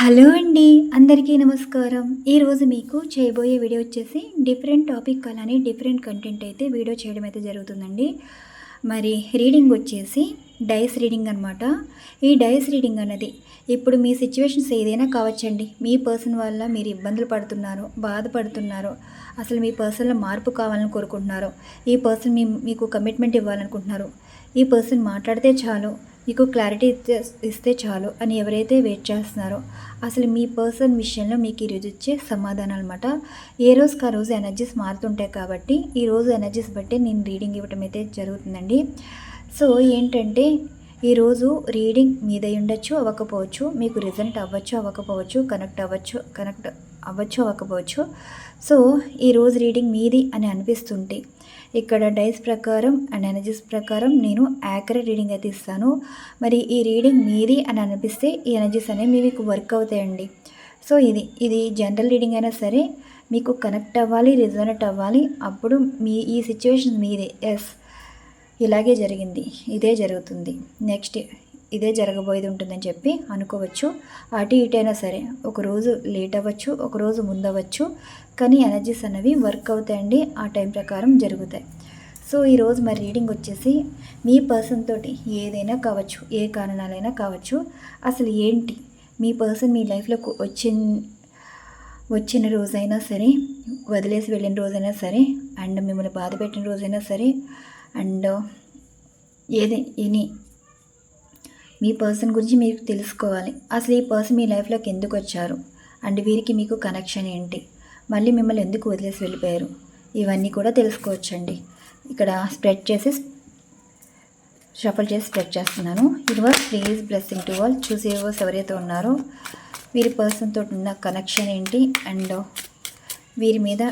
Hello అండి అందరికీ నమస్కారం. ఈరోజు మీకు చేయబోయే వీడియో వచ్చేసి డిఫరెంట్ టాపిక్ అలానే డిఫరెంట్ కంటెంట్ అయితే వీడియో చేయడం అయితే జరుగుతుందండి. మరి రీడింగ్ వచ్చేసి డైస్ రీడింగ్ అనమాట ఈ డైస్ రీడింగ్ అన్నది ఇప్పుడు మీ సిచ్యువేషన్స్ ఏదైనా కావచ్చండి. మీ పర్సన్ వల్ల మీరు ఇబ్బందులు పడుతున్నారు బాధపడుతున్నారు అసలు మీ పర్సన్లో మార్పు కావాలని కోరుకుంటున్నారు ఈ పర్సన్ మీ మీకు కమిట్మెంట్ ఇవ్వాలనుకుంటున్నారు ఈ పర్సన్ మాట్లాడితే చాలు మీకు క్లారిటీ ఇస్తే ఇస్తే చాలు అని ఎవరైతే వెయిట్ చేస్తున్నారో అసలు మీ పర్సన్ విషయంలో మీకు ఈరోజు ఇచ్చే సమాధానం అనమాట ఏ రోజుకి ఆ రోజు ఎనర్జీస్ మారుతుంటాయి కాబట్టి ఈ రోజు ఎనర్జీస్ బట్టి నేను రీడింగ్ ఇవ్వటం అయితే జరుగుతుందండి. సో ఏంటంటే ఈరోజు రీడింగ్ మీదై ఉండొచ్చు అవ్వకపోవచ్చు మీకు రిజల్ట్ అవ్వచ్చు అవ్వకపోవచ్చు కనెక్ట్ అవ్వచ్చు కనెక్ట్ అవ్వచ్చు అవ్వకపోవచ్చు. సో ఈరోజు రీడింగ్ మీది అని అనిపిస్తుంటే ఇక్కడ డైస్ ప్రకారం అండ్ ఎనర్జీస్ ప్రకారం నేను యాక్యురేట్ రీడింగ్ అయితే ఇస్తాను. మరి ఈ రీడింగ్ మీది అని అనిపిస్తే ఈ ఎనర్జీస్ అనేవి మీకు వర్క్ అవుతాయండి. సో ఇది ఇది జనరల్ రీడింగ్ అయినా సరే మీకు కనెక్ట్ అవ్వాలి రిజనెట్ అవ్వాలి. అప్పుడు మీ ఈ సిచ్యువేషన్ మీదే. ఎస్ ఇలాగే జరిగింది. ఇదే జరుగుతుంది. నెక్స్ట్ ఇదే జరగబోయేది ఉంటుందని చెప్పి అనుకోవచ్చు. అటు ఇటైనా సరే ఒకరోజు లేట్ అవ్వచ్చు ఒకరోజు ముందవచ్చు కానీ ఎనర్జీస్ అనేవి వర్క్ అవుతాయండి ఆ టైం ప్రకారం జరుగుతాయి. సో ఈరోజు మరి రీడింగ్ వచ్చేసి మీ పర్సన్ తోటి ఏదైనా కావచ్చు ఏ కారణాలైనా కావచ్చు అసలు ఏంటి? మీ పర్సన్ మీ లైఫ్లోకి వచ్చిన వచ్చిన రోజైనా సరే వదిలేసి వెళ్ళిన రోజైనా సరే అండ్ మిమ్మల్ని బాధ పెట్టిన రోజైనా సరే అండ్ ఏది ఎనీ మీ పర్సన్ గురించి మీరు తెలుసుకోవాలి. అసలు ఈ పర్సన్ మీ లైఫ్లోకి ఎందుకు వచ్చారు? అండ్ వీరికి మీకు కనెక్షన్ ఏంటి? మళ్ళీ మిమ్మల్ని ఎందుకు వదిలేసి వెళ్ళిపోయారు? ఇవన్నీ కూడా తెలుసుకోవచ్చండి. ఇక్కడ స్ప్రెడ్ చేసి షఫల్ చేసి స్ప్రెడ్ చేస్తున్నాను. Universe please blessing to all. చూసే ఎవరైతే ఉన్నారో వీరి పర్సన్ తోటి ఉన్న కనెక్షన్ ఏంటి? అండ్ వీరి మీద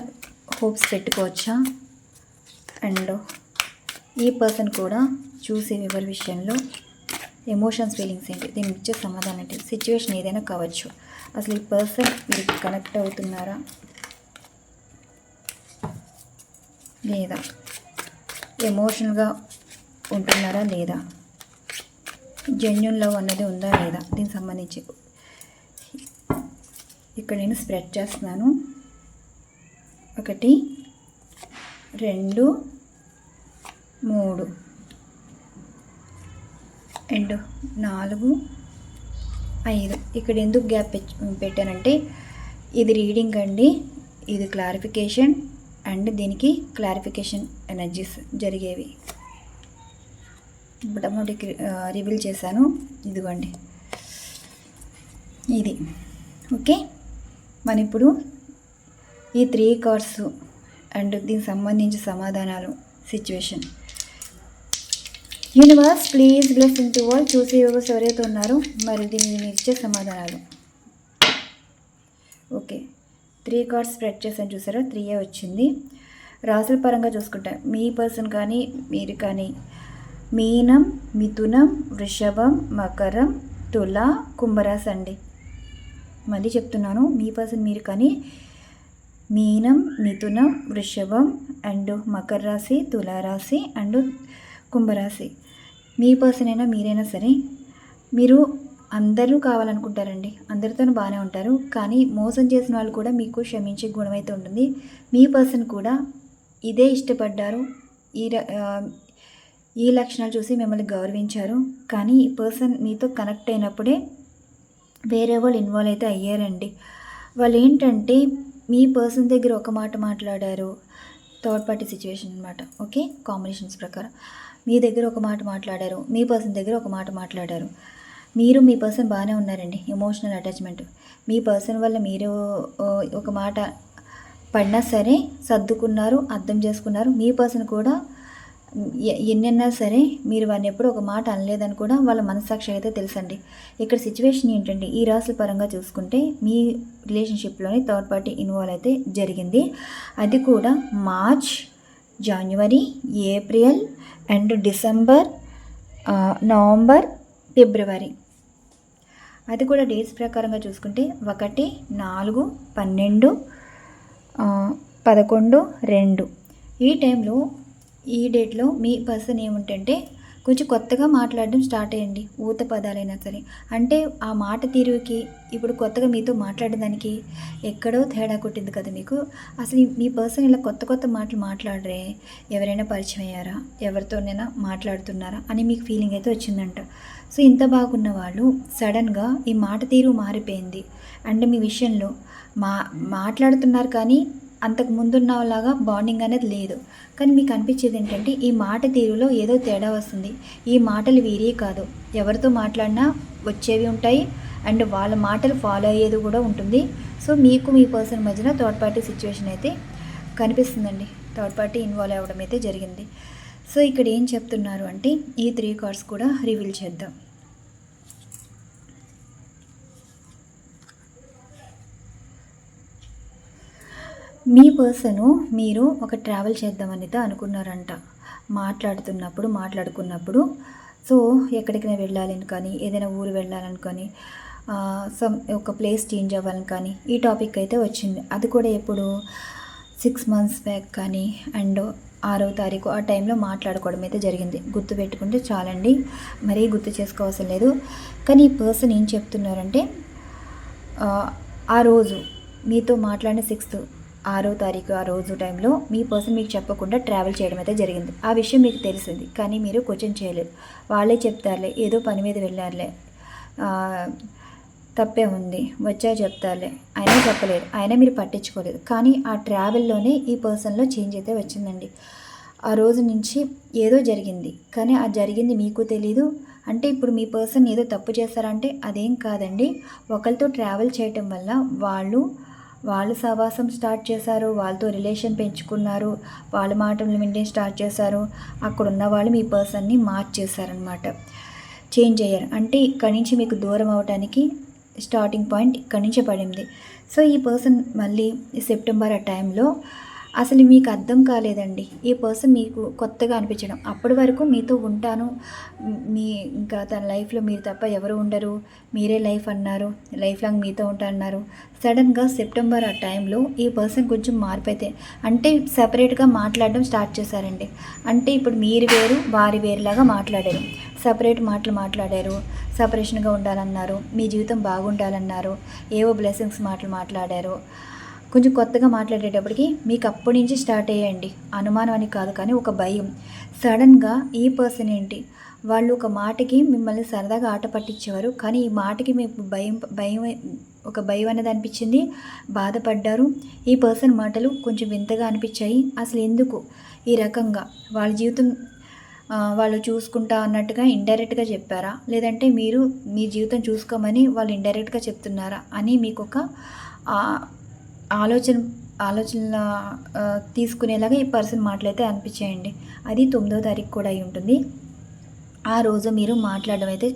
హోప్స్ పెట్టుకోవచ్చా? అండ్ ఈ పర్సన్ కూడా చూసే ఎవరి విషయంలో ఎమోషన్స్ ఫీలింగ్స్ ఏంటి? దీనికి ఇచ్చే సమాధానం ఏంటి? సిచ్యువేషన్ ఏదైనా కావచ్చు. అసలు ఈ పర్సన్ మీకు కనెక్ట్ అవుతున్నారా? లేదా? ఎమోషనల్గా ఉంటున్నారా? లేదా? జెన్యున్ లవ్ అన్నది ఉందా? లేదా? దీనికి సంబంధించి ఇక్కడ నేను స్ప్రెడ్ చేస్తున్నాను. ఒకటి రెండు మూడు. అండ్ నాలుగు ఐదు. ఇక్కడ ఎందుకు గ్యాప్ పెట్టానంటే ఇది రీడింగ్ అండి ఇది క్లారిఫికేషన్ అండ్ దీనికి క్లారిఫికేషన్ ఎనర్జీస్ జరిగేవి. బటమోటికి రివీల్ చేశాను. ఇదిగోండి. ఇది. ఓకే? మన ఇప్పుడు ఈ త్రీ కార్డ్స్ అండ్ దీనికి సంబంధించి సమాధానాలు situation. Universe please blessing to all చూసే యోగస్ ఎవరైతే ఉన్నారో మరి దీన్ని మీరు ఇచ్చే సమాధానాలు ఓకే త్రీ కార్డ్స్ స్ప్రెడ్ చేసాను చూసారా త్రీయే వచ్చింది రాసుల పరంగా చూసుకుంటా మీ పర్సన్ కానీ మీరు కానీ మీనం మిథునం వృషభం మకరం తుల కుంభరాశి అండి మళ్ళీ చెప్తున్నాను మీ పర్సన్ మీరు కానీ మీనం మిథునం వృషభం అండ్ మకర రాశి తులారాశి అండ్ కుంభరాశి మీ పర్సన్ అయినా మీరైనా సరే మీరు అందరూ కావాలనుకుంటారండి. అందరితో బాగానే ఉంటారు. కానీ మోసం చేసిన వాళ్ళు కూడా మీకు క్షమించే గుణం అయితే ఉంటుంది. మీ పర్సన్ కూడా ఇదే ఇష్టపడ్డారు. ఈ ఈ లక్షణాలు చూసి మిమ్మల్ని గౌరవించారు. కానీ ఈ పర్సన్ మీతో కనెక్ట్ అయినప్పుడే వేరే వాళ్ళు ఇన్వాల్వ్ అయితే అయ్యారండి. వాళ్ళు ఏంటంటే మీ పర్సన్ దగ్గర ఒక మాట మాట్లాడారు. థర్డ్ పార్టీ సిచ్యువేషన్ అనమాట ఓకే కాంబినేషన్స్ ప్రకారం. మీ దగ్గర ఒక మాట మాట్లాడారు మీ పర్సన్ దగ్గర ఒక మాట మాట్లాడారు. మీరు మీ పర్సన్ బాగానే ఉన్నారండి ఎమోషనల్ అటాచ్మెంట్. మీ పర్సన్ వల్ల మీరు ఒక మాట పడినా సరే సర్దుకున్నారు అర్థం చేసుకున్నారు. మీ పర్సన్ కూడా ఎన్నెన్నా సరే మీరు వాడిని ఎప్పుడు ఒక మాట అనలేదని కూడా వాళ్ళ మనస్సాక్షి అయితే తెలుసండి. ఇక్కడ సిచ్యువేషన్ ఏంటంటే ఈ రాసుల పరంగా చూసుకుంటే మీ రిలేషన్షిప్లోని థర్డ్ పార్టీ ఇన్వాల్వ్ అయితే జరిగింది. అది కూడా March January April and December November ఫిబ్రవరి అది కూడా డేట్స్ ప్రకారంగా చూసుకుంటే ఒకటి నాలుగు పన్నెండు పదకొండు రెండు. ఈ టైంలో ఈ డేట్లో మీ పర్సన్ ఏముంటంటే కొంచెం కొత్తగా మాట్లాడడం స్టార్ట్ అయ్యండి ఊత పదాలైనా సరే. అంటే ఆ మాట తీరుకి ఇప్పుడు కొత్తగా మీతో మాట్లాడడానికి ఎక్కడో తేడా కొట్టింది కదా మీకు? అసలు మీ పర్సన్ ఇలా కొత్త కొత్త మాటలు మాట్లాడరే ఎవరైనా పరిచయం అయ్యారా ఎవరితోనైనా మాట్లాడుతున్నారా అని మీకు ఫీలింగ్ అయితే వచ్చిందంట. సో ఇంత బాగున్న వాళ్ళు సడన్గా ఈ మాట తీరు మారిపోయింది. అండ్ మీ విషయంలో మా మాట్లాడుతున్నారు కానీ అంతకు ముందున్నలాగా బాండింగ్ అనేది లేదు. కానీ మీకు అనిపించేది ఏంటంటే ఈ మాట తీరులో ఏదో తేడా వస్తుంది. ఈ మాటలు వీరే కాదు. ఎవరితో మాట్లాడినా వచ్చేవి ఉంటాయి. అండ్ వాళ్ళ మాటలు ఫాలో అయ్యేది కూడా ఉంటుంది. సో మీకు మీ పర్సన్ మధ్యన థర్డ్ పార్టీ సిచ్యువేషన్ అయితే కనిపిస్తుందండి. థర్డ్ పార్టీ ఇన్వాల్వ్ అవ్వడం అయితే జరిగింది. సో ఇక్కడ ఏం చెప్తున్నారు అంటే ఈ త్రీ కార్డ్స్ కూడా రివీల్ చేద్దాం. మీ పర్సను మీరు ఒక ట్రావెల్ చేద్దామనితో అనుకున్నారంట. మాట్లాడుతున్నప్పుడు మాట్లాడుకున్నప్పుడు. సో ఎక్కడికైనా వెళ్ళాలని కానీ ఏదైనా ఊరు వెళ్ళాలని కానీ సమ్ ఒక ప్లేస్ చేంజ్ అవ్వాలని కానీ ఈ టాపిక్ అయితే వచ్చింది. అది కూడా ఎప్పుడు? సిక్స్ మంత్స్ బ్యాక్ కానీ అండ్ ఆరవ తారీఖు ఆ టైంలో మాట్లాడుకోవడం అయితే జరిగింది. గుర్తు పెట్టుకుంటే చాలండి. మరీ గుర్తు చేసుకోవాల్సిన లేదు. కానీ ఈ పర్సన్ ఏం చెప్తున్నారంటే ఆ, ఆ రోజు మీతో మాట్లాడిన సిక్స్త్ ఆరో తారీఖు ఆ రోజు టైంలో మీ పర్సన్ మీకు చెప్పకుండా ట్రావెల్ చేయడం అయితే జరిగింది. ఆ విషయం మీకు తెలిసింది. కానీ మీరు క్వశ్చన్ చేయలేదు. వాళ్ళే చెప్తారులే. ఏదో పని మీద వెళ్ళారులే. తప్పే ఉంది. వచ్చా చెప్తారులే. అయినా చెప్పలేదు. అయినా మీరు పట్టించుకోలేదు. కానీ ఆ ట్రావెల్లోనే ఈ పర్సన్లో చేంజ్ అయితే వచ్చిందండి. ఆ రోజు నుంచి ఏదో జరిగింది. కానీ ఆ జరిగింది మీకు తెలీదు. అంటే ఇప్పుడు మీ పర్సన్ ఏదో తప్పు చేస్తారంటే అదేం కాదండి. ఒకరితో ట్రావెల్ చేయటం వల్ల వాళ్ళు వాళ్ళు సహవాసం స్టార్ట్ చేశారు వాళ్ళతో రిలేషన్ పెంచుకున్నారు వాళ్ళ మాటలు వింటే స్టార్ట్ చేశారు. అక్కడ ఉన్న వాళ్ళు మీ పర్సన్ని మార్చేశారనమాట చేంజ్ అయ్యారు. అంటే ఇక్కడి నుంచి మీకు దూరం అవడానికి స్టార్టింగ్ పాయింట్ ఇక్కడి నుంచే పడింది. సో ఈ పర్సన్ మళ్ళీ సెప్టెంబర్ ఆ టైంలో అసలు మీకు అర్థం కాలేదండి. ఈ పర్సన్ మీకు కొత్తగా అనిపించడం. అప్పటి వరకు మీతో ఉంటాను. మీ ఇంకా తన లైఫ్లో మీరు తప్ప ఎవరు ఉండరు. మీరే లైఫ్ అన్నారు. లైఫ్ లాంగ్ మీతో ఉంటా అన్నారు. సడన్గా సెప్టెంబర్ ఆ టైంలో ఈ పర్సన్ కొంచెం మార్పు అయితే అంటే సపరేట్గా మాట్లాడడం స్టార్ట్ చేశారండి. అంటే ఇప్పుడు మీరు వేరు వారి వేరులాగా మాట్లాడారు. సపరేట్ మాటలు మాట్లాడారు. సపరేషన్గా ఉండాలన్నారు. మీ జీవితం బాగుండాలన్నారు. ఏవో బ్లెస్సింగ్స్ మాటలు మాట్లాడారు. కొంచెం కొత్తగా మాట్లాడేటప్పటికి మీకు అప్పటి నుంచి స్టార్ట్ అయ్యండి అనుమానం అని కాదు కానీ ఒక భయం. సడన్గా ఈ పర్సన్ ఏంటి? వాళ్ళు ఒక మాటకి మిమ్మల్ని సరదాగా ఆట పట్టించేవారు. కానీ ఈ మాటకి మీకు భయం భయం ఒక భయం అనేది అనిపించింది. బాధపడ్డారు. ఈ పర్సన్ మాటలు కొంచెం వింతగా అనిపించాయి. అసలు ఎందుకు? ఈ రకంగా వాళ్ళ జీవితం వాళ్ళు చూసుకుంటా అన్నట్టుగా ఇండైరెక్ట్గా చెప్పారా? లేదంటే మీరు మీ జీవితం చూసుకోమని వాళ్ళు ఇండైరెక్ట్గా చెప్తున్నారా? అని మీకు ఒక ఆలోచన ఆలోచనల తీసుకునేలాగా ఈ పర్సన్ మాటలైతే అనిపించేయండి. అది తొమ్మిదో తారీఖు కూడా అయి ఉంటుంది. ఆ రోజు మీరు మాట్లాడడం అయితే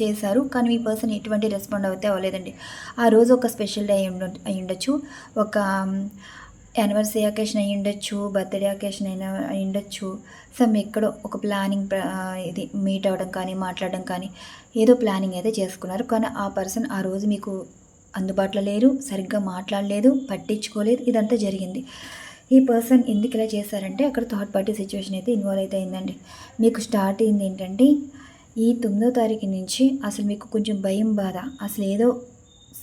చేశారు. కానీ మీ పర్సన్ ఎటువంటి రెస్పాండ్ అయితే అవ్వలేదండి. ఆ రోజు ఒక స్పెషల్ డే అయి ఉండొచ్చు. ఒక యానివర్సరీ అకేషన్ అయి ఉండొచ్చు బర్త్డే అకేషన్ అయినా అయి ఉండొచ్చు. సమ్ ఎక్కడో ఒక ప్లానింగ్ ఇది మీట్ అవ్వడం కానీ మాట్లాడడం కానీ ఏదో ప్లానింగ్ అయితే చేసుకున్నారు. కానీ ఆ పర్సన్ ఆ రోజు మీకు అందుబాటులో లేరు సరిగ్గా మాట్లాడలేదు పట్టించుకోలేదు ఇదంతా జరిగింది. ఈ పర్సన్ ఎందుకు ఇలా చేశారంటే అక్కడ థర్డ్ పార్టీ సిచ్యువేషన్ అయితే ఇన్వాల్వ్ అయితే అయిందండి మీకు స్టార్ట్ అయింది ఏంటంటే ఈ తొమ్మిదో తారీఖు నుంచి అసలు మీకు కొంచెం భయం బాధ. అసలు ఏదో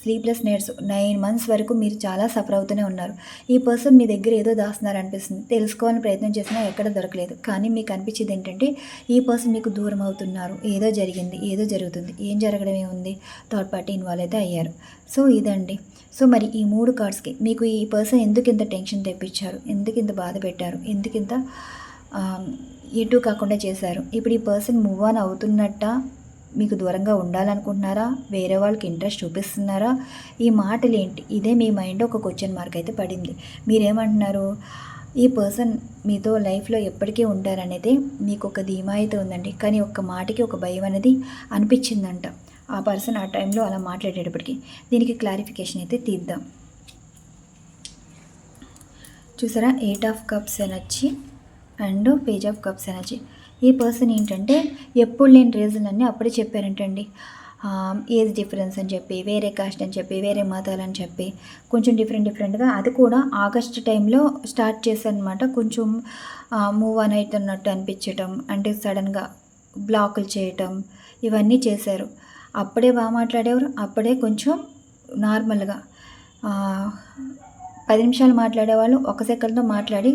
స్లీప్లెస్ నైట్స్ నైన్ మంత్స్ వరకు మీరు చాలా సఫర్ అవుతూనే ఉన్నారు. ఈ పర్సన్ మీ దగ్గర ఏదో దాస్తున్నారు అనిపిస్తుంది తెలుసుకోవాలని ప్రయత్నం చేసినా ఎక్కడ దొరకలేదు. కానీ మీకు అనిపించేది ఏంటంటే ఈ పర్సన్ మీకు దూరం అవుతున్నారు. ఏదో జరిగింది ఏదో జరుగుతుంది. ఏం జరగడం ఏముంది థర్డ్ పార్టీ ఇన్వాల్వ్ అయితే అయ్యారు. సో ఇదండి. సో మరి ఈ మూడు కార్డ్స్కి మీకు ఈ పర్సన్ ఎందుకు ఇంత టెన్షన్ తెప్పించారు? ఎందుకు ఇంత బాధ పెట్టారు? ఎందుకు ఇంత ఎటు కాకుండా చేశారు? ఇప్పుడు ఈ పర్సన్ మూవ్ ఆన్ అవుతున్నట్ట? మీకు దూరంగా ఉండాలనుకుంటున్నారా? వేరే వాళ్ళకి ఇంట్రెస్ట్ చూపిస్తున్నారా? ఈ మాటలు ఏంటి? ఇదే మీ మైండ్ ఒక క్వశ్చన్ మార్క్ అయితే పడింది. మీరేమంటున్నారు? ఈ పర్సన్ మీతో లైఫ్లో ఎప్పటికీ ఉంటారనేది మీకు ఒక ధీమా అయితే ఉందండి. కానీ ఒక్క మాటకి ఒక భయం అనేది అనిపించిందంట. ఆ పర్సన్ ఆ టైంలో అలా మాట్లాడేటప్పటికి. దీనికి క్లారిఫికేషన్ అయితే తీద్దాం. చూసారా? Eight of cups energy and page of cups energy ఈ పర్సన్ ఏంటంటే ఎప్పుడు లేని రీజన్ అన్నీ అప్పుడే చెప్పారంటండి. ఏజ్ డిఫరెన్స్ అని చెప్పి వేరే కాస్ట్ అని చెప్పి వేరే మతాలు అని చెప్పి కొంచెం డిఫరెంట్ డిఫరెంట్గా అది కూడా ఆగస్ట్ టైంలో స్టార్ట్ చేశారనమాట కొంచెం మూవ్ ఆన్ అవుతున్నట్టు అనిపించటం అంటే సడన్గా బ్లాకులు చేయటం ఇవన్నీ చేశారు. అప్పుడే బాగా మాట్లాడేవారు అప్పుడే కొంచెం నార్మల్గా పది నిమిషాలు మాట్లాడేవాళ్ళు ఒక సెకండ్తో మాట్లాడి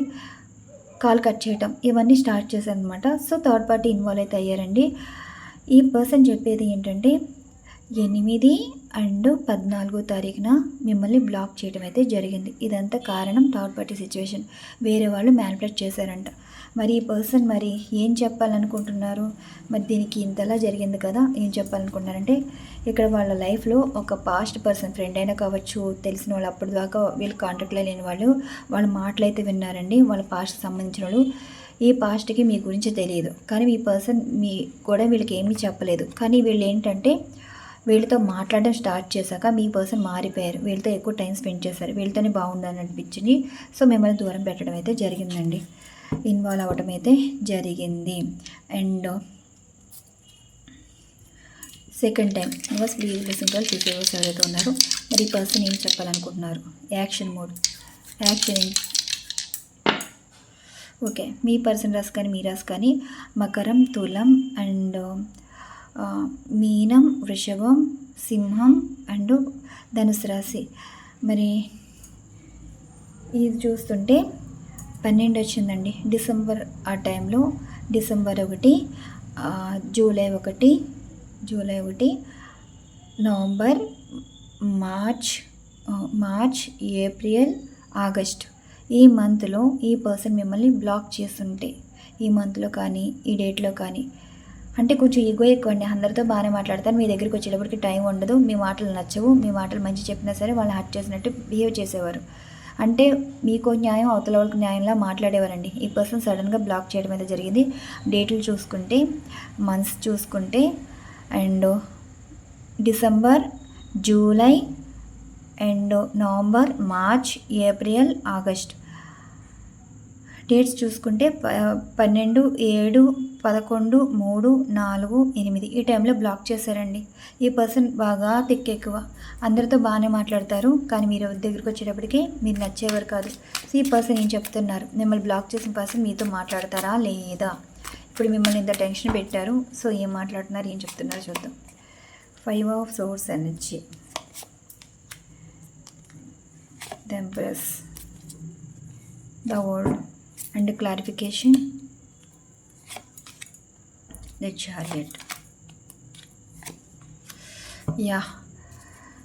కాల్ కట్ చేయటం ఇవన్నీ స్టార్ట్ చేశారు అనమాట సో థర్డ్ పార్టీ ఇన్వాల్వ్ అయితే అయ్యారండి. ఈ పర్సన్ చెప్పేది ఏంటంటే ఎనిమిది అండ్ పద్నాలుగో తారీఖున మిమ్మల్ని బ్లాక్ చేయడం అయితే జరిగింది. ఇదంతా కారణం థర్డ్ పార్టీ సిచ్యువేషన్. వేరే వాళ్ళు మ్యానిపులేట్ చేశారంట. మరి ఈ పర్సన్ మరి ఏం చెప్పాలనుకుంటున్నారు? మరి దీనికి ఇంతలా జరిగింది కదా ఏం చెప్పాలనుకుంటున్నారంటే ఇక్కడ వాళ్ళ లైఫ్లో ఒక పాస్ట్ పర్సన్ ఫ్రెండ్ అయినా కావచ్చు తెలిసిన వాళ్ళు అప్పటి దాకా వీళ్ళు కాంటాక్ట్లో లేని వాళ్ళు వాళ్ళ మాటలు అయితే విన్నారండి. వాళ్ళ పాస్ట్ సంబంధించిన వాళ్ళు ఈ పాస్ట్కి మీ గురించి తెలియదు. కానీ ఈ పర్సన్ మీ కూడా వీళ్ళకి ఏమీ చెప్పలేదు. కానీ వీళ్ళు ఏంటంటే వీళ్ళతో మాట్లాడడం స్టార్ట్ చేశాక మీ పర్సన్ మారిపోయారు. వీళ్ళతో ఎక్కువ టైం స్పెండ్ చేశారు. వీళ్ళతోనే బాగుందని అనిపించింది. సో మిమ్మల్ని దూరం పెట్టడం అయితే జరిగిందండి. ఇన్వాల్వ్ అవ్వడం అయితే జరిగింది. And second time universe please listen call చూసేవాళ్ళు ఎవరైతే ఉన్నారో. మరి ఈ పర్సన్ ఏం చెప్పాలనుకుంటున్నారు? Action mode action okay. మీ పర్సన్ రాసి కానీ మీ రాసి కానీ మకరం తులం అండ్ మీనం వృషభం సింహం అండ్ ధనుసు రాశి. మరి ఇది చూస్తుంటే పన్నెండు వచ్చిందండి. డిసెంబర్ ఆ టైంలో డిసెంబర్ ఒకటి జూలై ఒకటి జూలై ఒకటి November March March April August. ఈ మంత్లో ఈ పర్సన్ మిమ్మల్ని బ్లాక్ చేస్తుంటే ఈ మంత్లో కానీ ఈ డేట్లో కానీ అంటే కొంచెం ఈగో ఎక్కువ అండి అందరితో బాగానే మాట్లాడతారు. మీ దగ్గరికి వచ్చేటప్పటికి టైం ఉండదు. మీ మాటలు నచ్చవు. మీ మాటలు మంచి చెప్పినా సరే వాళ్ళు హర్ట్ చేసినట్టు బిహేవ్ చేసేవారు. అంటే మీకు న్యాయం అవతల వాళ్ళకి న్యాయంలా మాట్లాడేవారండి. ఈ పర్సన్ సడన్గా బ్లాక్ చేయడం అయితే జరిగింది. డేట్లు చూసుకుంటే మంత్స్ చూసుకుంటే and December July and November March April August. Dates చూసుకుంటే ప పన్నెండు ఏడు పదకొండు మూడు నాలుగు ఎనిమిది ఈ టైంలో బ్లాక్ చేశారండి. ఈ పర్సన్ బాగా తిక్కెక్కువ. అందరితో బాగానే మాట్లాడతారు కానీ మీరు దగ్గరికి వచ్చేటప్పటికి మీరు నచ్చేవారు కాదు. సో ఈ పర్సన్ ఏం చెప్తున్నారు? మిమ్మల్ని బ్లాక్ చేసిన పర్సన్ మీతో మాట్లాడతారా లేదా? ఇప్పుడు మిమ్మల్ని ఇంత టెన్షన్ పెట్టారు సో ఏం మాట్లాడుతున్నారు ఏం చెప్తున్నారు చూద్దాం. Five of swords energy. the the world and clarification. Clarification the chariot యా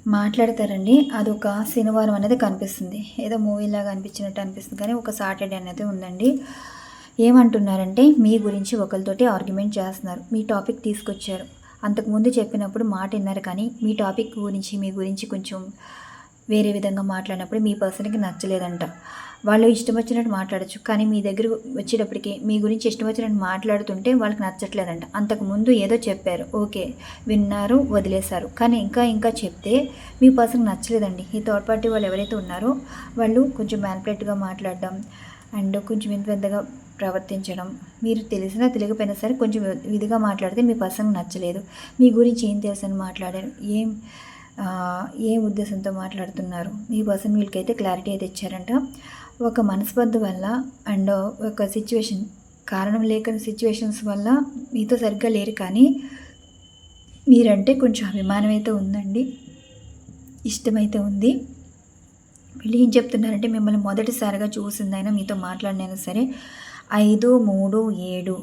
మాట్లాడతారండి. అదొక శనివారం అనేది కనిపిస్తుంది. ఏదో మూవీలాగా అనిపించినట్టు అనిపిస్తుంది. కానీ ఒక సాటర్డే అనేది ఉందండి. ఏమంటున్నారంటే మీ గురించి ఒకరితోటి ఆర్గ్యుమెంట్ చేస్తున్నారు. మీ టాపిక్ తీసుకొచ్చారు. అంతకుముందు చెప్పినప్పుడు మాట విన్నారు కానీ మీ టాపిక్ గురించి మీ గురించి కొంచెం వేరే విధంగా మాట్లాడినప్పుడు మీ పర్సన్కి నచ్చలేదంట. వాళ్ళు ఇష్టం వచ్చినట్టు మాట్లాడచ్చు. కానీ మీ దగ్గర వచ్చేటప్పటికి మీ గురించి ఇష్టం వచ్చినట్టు మాట్లాడుతుంటే వాళ్ళకి నచ్చట్లేదంట. అంతకుముందు ఏదో చెప్పారు. ఓకే విన్నారు వదిలేశారు. కానీ ఇంకా ఇంకా చెప్తే మీ పర్సన్కి నచ్చలేదండి. ఈ థర్డ్ పార్టీ వాళ్ళు ఎవరైతే ఉన్నారో వాళ్ళు కొంచెం మ్యాన్పులేట్గా మాట్లాడడం అండ్ కొంచెం వింత వింతగా ప్రవర్తించడం మీరు తెలిసినా తెలియకపోయినా సరే కొంచెం విధిగా మాట్లాడితే మీ పర్సన్కి నచ్చలేదు. మీ గురించి ఏం తెలుసని అని మాట్లాడారు? ఏం ఏ ఉద్దేశంతో మాట్లాడుతున్నారు? మీ పర్సన్ వీళ్ళకైతే క్లారిటీ అయితే ఇచ్చారంట. ఒక మనస్పర్ధ వల్ల అండ్ ఒక సిచ్యువేషన్ కారణం లేకని సిచ్యువేషన్స్ వల్ల మీతో సరిగ్గా లేరు కానీ మీరంటే కొంచెం అభిమానం అయితే ఉందండి. ఇష్టమైతే ఉంది. వీళ్ళు ఏం చెప్తున్నారంటే మిమ్మల్ని మొదటిసారిగా చూసిందైనా మీతో మాట్లాడినైనా సరే ఐదు మూడు ఏడు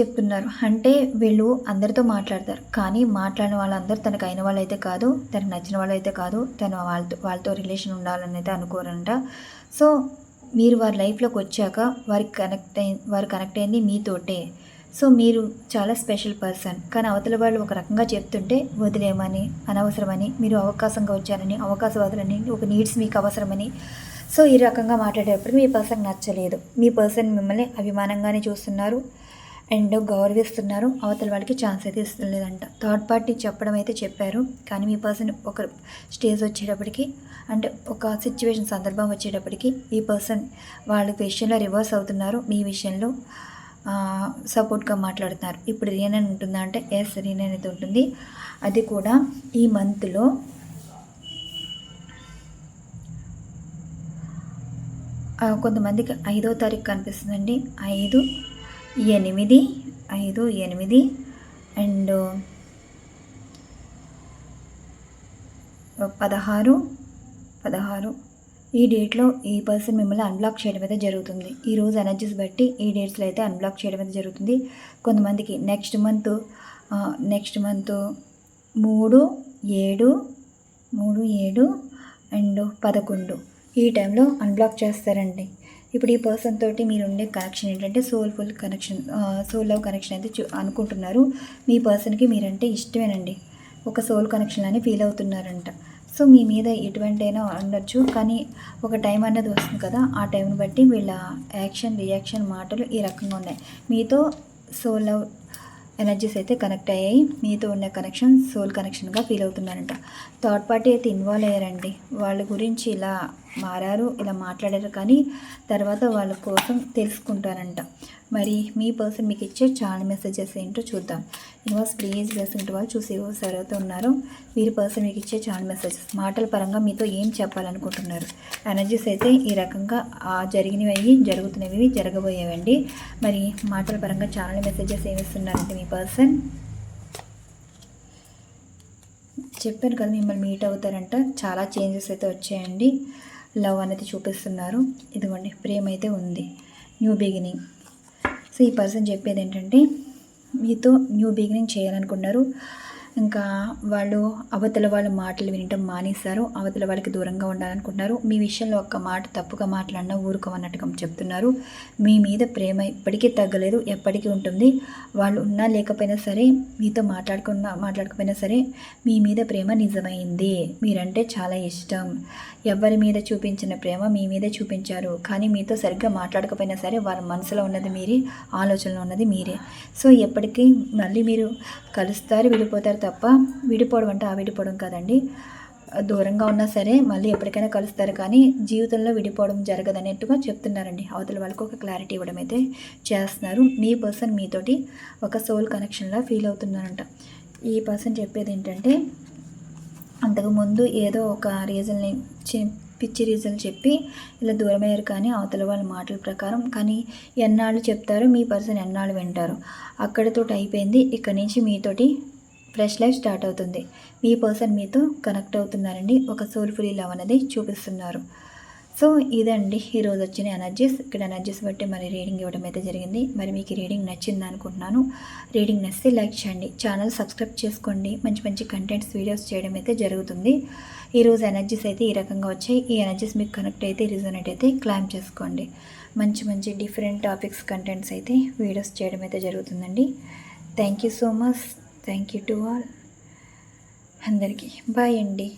చెప్తున్నారు. అంటే వీళ్ళు అందరితో మాట్లాడతారు. కానీ మాట్లాడిన వాళ్ళందరూ తనకు అయిన వాళ్ళైతే కాదు తనకు నచ్చిన వాళ్ళైతే కాదు తను వాళ్ళతో వాళ్ళతో రిలేషన్ ఉండాలని అయితే అనుకోరంట. సో మీరు వారి లైఫ్లోకి వచ్చాక వారికి కనెక్ట్ అయి వారు కనెక్ట్ అయింది మీతోటే సో మీరు చాలా స్పెషల్ పర్సన్. కానీ అవతల వాళ్ళు ఒక రకంగా చెప్తుంటే వదిలేమని అనవసరమని మీరు అవకాశంగా వచ్చారని అవకాశవాదులని ఒక నీడ్స్ మీకు అవసరమని సో ఈ రకంగా మాట్లాడేటప్పుడు మీ పర్సన్ నచ్చలేదు. మీ పర్సన్ మిమ్మల్ని అభిమానంగానే చూస్తున్నారు. అండ్ గౌరవిస్తున్నారు. అవతల వాళ్ళకి ఛాన్స్ అయితే ఇస్తలేదంట. థర్డ్ పార్టీ చెప్పడం అయితే చెప్పారు. కానీ మీ పర్సన్ ఒక స్టేజ్ వచ్చేటప్పటికి అంటే ఒక సిచ్యువేషన్ సందర్భం వచ్చేటప్పటికి ఈ పర్సన్ వాళ్ళ విషయంలో రివర్స్ అవుతున్నారు. మీ విషయంలో సపోర్ట్గా మాట్లాడుతున్నారు. ఇప్పుడు రీనైన్ ఉంటుందా అంటే ఎస్ రీనైన్ అయితే ఉంటుంది. అది కూడా ఈ మంత్లో కొంతమందికి ఐదో తారీఖు కనిపిస్తుందండి. ఐదు ఎనిమిది ఐదు ఎనిమిది అండ్ పదహారు పదహారు. ఈ డేట్లో ఈ పర్సన్ మిమ్మల్ని అన్బ్లాక్ చేయడం అయితే జరుగుతుంది. ఈ రోజు ఎనర్జీస్ బట్టి ఈ డేట్స్లో అయితే అన్బ్లాక్ చేయడం అయితే జరుగుతుంది. కొంతమందికి నెక్స్ట్ మంత్ నెక్స్ట్ మంత్ మూడు ఏడు మూడు ఏడు అండ్ పదకొండు. ఈ టైంలో అన్బ్లాక్ చేస్తారండి. ఇప్పుడు ఈ పర్సన్ తోటి మీరు ఉండే కనెక్షన్ ఏంటంటే soulful connection soul love connection అయితే చూ అనుకుంటున్నారు. మీ పర్సన్కి మీరంటే ఇష్టమేనండి. ఒక సోల్ కనెక్షన్ అని ఫీల్ అవుతున్నారంట. సో మీ మీద ఎటువంటి అయినా ఉండొచ్చు. కానీ ఒక టైం అన్నది వస్తుంది కదా ఆ టైంని బట్టి వీళ్ళ యాక్షన్ రియాక్షన్ మాటలు ఈ రకంగా ఉన్నాయి. మీతో సోల్ లవ్ ఎనర్జీస్ అయితే కనెక్ట్ అయ్యాయి. మీతో ఉన్న కనెక్షన్ సోల్ కనెక్షన్గా ఫీల్ అవుతున్నారంట. థర్డ్ పార్టీ అయితే ఇన్వాల్వ్ అయ్యారండి. వాళ్ళ గురించి ఇలా మారారు ఇలా మాట్లాడారు. కానీ తర్వాత వాళ్ళ కోసం తెలుసుకుంటారంట. మరి మీ పర్సన్ మీకు ఇచ్చే చాలా మెసేజెస్ ఏంటో చూద్దాం. యూనివర్స్ ప్లీజ్ బ్లెస్సింగ్ వాళ్ళు చూసి ఎవరైతే ఉన్నారు. వీరి పర్సన్ మీకు ఇచ్చే చాలా మెసేజెస్ మాటల పరంగా మీతో ఏం చెప్పాలనుకుంటున్నారు? ఎనర్జీస్ అయితే ఈ రకంగా జరిగినవి జరుగుతున్నవి జరగబోయేవండి. మరి మాటల పరంగా చాలా మెసేజెస్ ఏమిస్తున్నారంటే మీ పర్సన్ చెప్పారు కదా మిమ్మల్ని మీట్ అవుతారంట. చాలా చేంజెస్ అయితే వచ్చాయండి. లవ్ అనేది చూపిస్తున్నారు. ఇదిగోండి ప్రేమ అయితే ఉంది. New beginning. సో ఈ పర్సన్ చెప్పేది ఏంటంటే మీతో న్యూ బిగినింగ్ చేయాలనుకున్నారు. ఇంకా వాళ్ళు అవతల వాళ్ళ మాటలు వినటం మానేస్తారు అవతల వాళ్ళకి దూరంగా ఉండాలనుకుంటున్నారు మీ విషయంలో ఒక్క మాట తప్పుగా మాట్లాడినా ఊరుకోమన్నట్టుగా చెప్తున్నారు. మీ మీద ప్రేమ ఇప్పటికీ తగ్గలేదు. ఎప్పటికీ ఉంటుంది. వాళ్ళు ఉన్నా లేకపోయినా సరే మీతో మాట్లాడుకున్నా మాట్లాడకపోయినా సరే మీ మీద ప్రేమ నిజమైంది. మీరంటే చాలా ఇష్టం. ఎవరి మీద చూపించిన ప్రేమ మీ మీదే చూపించారు. కానీ మీతో సరిగ్గా మాట్లాడకపోయినా సరే వారి మనసులో ఉన్నది మీరే ఆలోచనలో ఉన్నది మీరే. సో ఎప్పటికీ మళ్ళీ మీరు కలుస్తారు విడిపోతారు తప్ప విడిపోవడం అంటే ఆ విడిపోవడం కాదండి. దూరంగా ఉన్నా సరే మళ్ళీ ఎప్పటికైనా కలుస్తారు కానీ జీవితంలో విడిపోవడం జరగదనేట్టుగా చెప్తున్నారండి. అవతల వాళ్ళకు ఒక క్లారిటీ ఇవ్వడం అయితే చేస్తున్నారు. మీ పర్సన్ మీతోటి ఒక సోల్ కనెక్షన్లా ఫీల్ అవుతున్నారంట. ఈ పర్సన్ చెప్పేది ఏంటంటే అంతకుముందు ఏదో ఒక రీజన్ని పిచ్చి రీజన్ చెప్పి ఇలా దూరమయ్యారు కానీ అవతల వాళ్ళ మాటల ప్రకారం. కానీ ఎన్నాళ్ళు చెప్తారు మీ పర్సన్ ఎన్నాళ్ళు వింటారు. అక్కడితో అయిపోయింది. ఇక్కడ నుంచి మీతోటి ఫ్రెష్ లైఫ్ స్టార్ట్ అవుతుంది. మీ పర్సన్ మీతో కనెక్ట్ అవుతున్నారండి ఒక సోల్ఫుల్ లవ్ అనేది చూపిస్తున్నారు. సో ఇదండి. ఈరోజు వచ్చిన ఎనర్జీస్ ఇక్కడ ఎనర్జీస్ బట్టి మరి రీడింగ్ ఇవ్వడం అయితే జరిగింది. మరి మీకు రీడింగ్ నచ్చింది అనుకుంటున్నాను. రీడింగ్ నచ్చితే లైక్ చేయండి. ఛానల్ సబ్స్క్రైబ్ చేసుకోండి. మంచి మంచి కంటెంట్స్ వీడియోస్ చేయడం అయితే జరుగుతుంది. ఈరోజు ఎనర్జీస్ అయితే ఈ రకంగా వచ్చాయి. ఈ ఎనర్జీస్ మీకు కనెక్ట్ అయితే రిజనెట్ అయితే క్లైమ్ చేసుకోండి. మంచి మంచి డిఫరెంట్ టాపిక్స్ కంటెంట్స్ అయితే వీడియోస్ చేయడం అయితే జరుగుతుందండి. Thank you so much thank you to all అందరికీ. బాయ్ అండి.